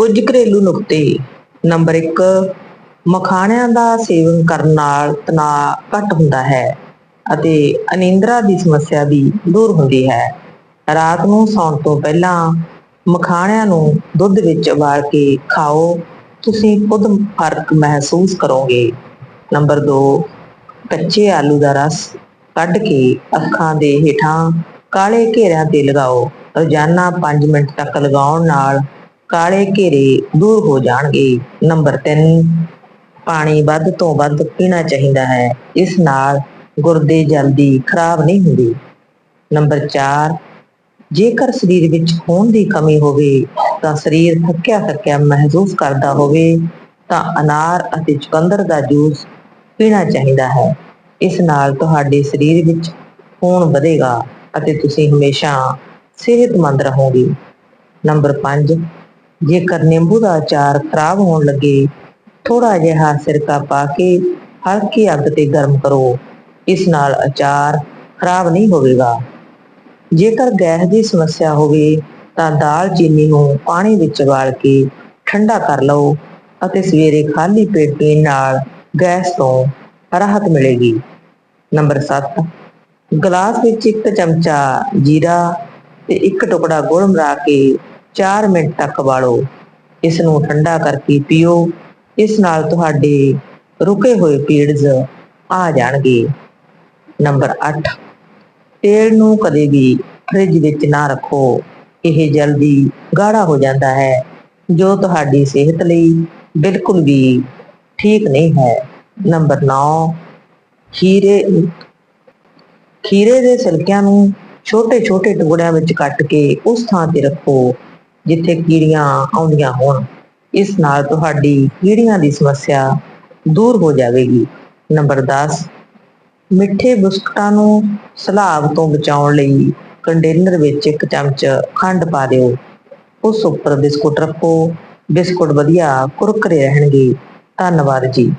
ਕੁਝ ਘਰੇਲੂ ਨੁਕਤੇ। ਨੰਬਰ 1 ਮਖਾਣਿਆਂ ਦਾ ਸੇਵਨ ਕਰਨ ਨਾਲ ਤਣਾਅ ਘੱਟ ਹੁੰਦਾ ਹੈ ਅਤੇ ਅਨਿੰਦਰਾ ਦੀ ਸਮੱਸਿਆ ਵੀ ਦੂਰ ਹੁੰਦੀ ਹੈ। ਰਾਤ ਨੂੰ ਸੌਣ ਤੋਂ ਪਹਿਲਾਂ ਮਖਾਣਿਆਂ ਨੂੰ ਦੁੱਧ ਵਿੱਚ ਉਬਾਲ ਕੇ ਖਾਓ। ਤੁਸੀਂ ਖੁਦ ਫ਼ਰਕ ਮਹਿਸੂਸ ਕਰੋਗੇ। ਨੰਬਰ 2 ਕੱਚੇ ਆਲੂ ਦਾ ਰਸ ਕੱਢ ਕੇ ਅੱਖਾਂ ਦੇ ਹੇਠਾਂ ਕਾਲੇ ਘੇਰਿਆਂ ਤੇ ਲਗਾਓ। ਰੋਜ਼ਾਨਾ 5 ਮਿੰਟ ਤੱਕ ਲਗਾਉਣ ਨਾਲ ਕਾਲੇ ਘੇਰੇ ਦੂਰ ਹੋ ਜਾਣਗੇ। ਨੰਬਰ 3 ਪਾਣੀ ਵੱਧ ਤੋਂ ਵੱਧ ਪੀਣਾ ਚਾਹੀਦਾ ਹੈ। ਇਸ ਨਾਲ ਗੁਰਦੇ ਜਲਦੀ ਖਰਾਬ ਨਹੀਂ ਹੁੰਦੇ। ਨੰਬਰ 4 ਜੇਕਰ ਸਰੀਰ ਵਿੱਚ ਖੂਨ ਦੀ ਕਮੀ ਹੋਵੇ, ਤਾਂ ਸਰੀਰ ਥੱਕਿਆ ਥੱਕਿਆ ਮਹਿਸੂਸ ਕਰਦਾ ਹੋਵੇ, ਤਾਂ ਅਨਾਰ ਅਤੇ ਚੁਕੰਦਰ ਦਾ ਜੂਸ ਪੀਣਾ ਚਾਹੀਦਾ ਹੈ। ਇਸ ਨਾਲ ਤੁਹਾਡੇ ਸਰੀਰ ਵਿੱਚ ਖੂਨ ਵਧੇਗਾ ਅਤੇ ਤੁਸੀਂ ਹਮੇਸ਼ਾ ਸਿਹਤਮੰਦ ਰਹੋਗੇ। ਨੰਬਰ 5 ਜੇਕਰ ਨਿੰਬੂ ਦਾ ਅਚਾਰ ਖਰਾਬ ਹੋਣ ਲੱਗੇ ਥੋੜਾ ਜਿਹਾ ਸਿਰਕਾ ਪਾ ਕੇ ਹਲਕੀ ਅੱਗ ਤੇ ਗਰਮ ਕਰੋ। ਇਸ ਨਾਲ ਅਚਾਰ ਖਰਾਬ ਨਹੀਂ ਹੋਵੇਗਾ। ਜੇਕਰ ਗੈਸ ਦੀ ਸਮੱਸਿਆ ਹੋਵੇ, ਤਾਂ ਦਾਲ ਚੀਨੀ ਨੂੰ ਪਾਣੀ ਵਿੱਚ ਉਬਾਲ ਕੇ ਠੰਡਾ ਕਰ ਲਓ ਅਤੇ ਸਵੇਰੇ ਖਾਲੀ ਪੇਟ ਪੀਣ ਨਾਲ ਗੈਸ ਤੋਂ ਰਾਹਤ ਮਿਲੇਗੀ। ਨੰਬਰ 7 ਗਲਾਸ ਵਿੱਚ ਇੱਕ ਚਮਚਾ ਜੀਰਾ ਤੇ ਇੱਕ ਟੁਕੜਾ ਗੁੜ ਮਿਲਾ ਕੇ 4 ਮਿੰਟ ਤੱਕ ਉਬਾਲੋ ਇਸ ਨੂੰ ਠੰਡਾ ਕਰਕੇ ਪੀਓ। ਇਸ ਨਾਲ ਤੁਹਾਡੇ ਰੁਕੇ ਹੋਏ ਪੀੜਜ਼ ਆ ਜਾਣਗੇ। ਨੰਬਰ 8 ਤੇਲ ਨੂੰ ਕਦੇ ਵੀ ਫ੍ਰਿਜ ਵਿੱਚ ਨਾ ਰੱਖੋ। ਇਹ ਜਲਦੀ ਗਾੜਾ ਹੋ ਜਾਂਦਾ ਹੈ, ਜੋ ਤੁਹਾਡੀ ਸਿਹਤ ਲਈ ਬਿਲਕੁਲ ਵੀ ਠੀਕ ਨਹੀਂ ਹੈ। ਨੰਬਰ 9 ਖੀਰੇ ਖੀਰੇ ਦੇ ਸਿਲਕਿਆਂ ਨੂੰ ਛੋਟੇ-ਛੋਟੇ ਟੁਕੜਿਆਂ ਵਿੱਚ ਕੱਟ ਕੇ ਉਸ ਥਾਂ ਤੇ ਰੱਖੋ। ਜਿੱਥੇ ਕੀੜੀਆਂ ਆਉਂਦੀਆਂ ਹੋਣ, ਇਸ ਨਾਲ ਤੁਹਾਡੀ ਕੀੜੀਆਂ ਦੀ ਸਮੱਸਿਆ ਦੂਰ ਹੋ ਜਾਵੇਗੀ। ਨੰਬਰ 10 ਮਿੱਠੇ ਬਿਸਕੁਟਾਂ ਨੂੰ ਸਲਾਬ ਤੋਂ ਬਚਾਉਣ ਲਈ ਕੰਟੇਨਰ ਵਿੱਚ ਇੱਕ ਚਮਚ ਖੰਡ ਪਾ ਦਿਓ। ਉਸ ਉੱਪਰ ਬਿਸਕੁਟ ਰੱਖੋ। ਬਿਸਕੁਟ ਵਧੀਆ ਕੁਰਕਰੇ ਰਹਿਣਗੇ। ਧੰਨਵਾਦ ਜੀ।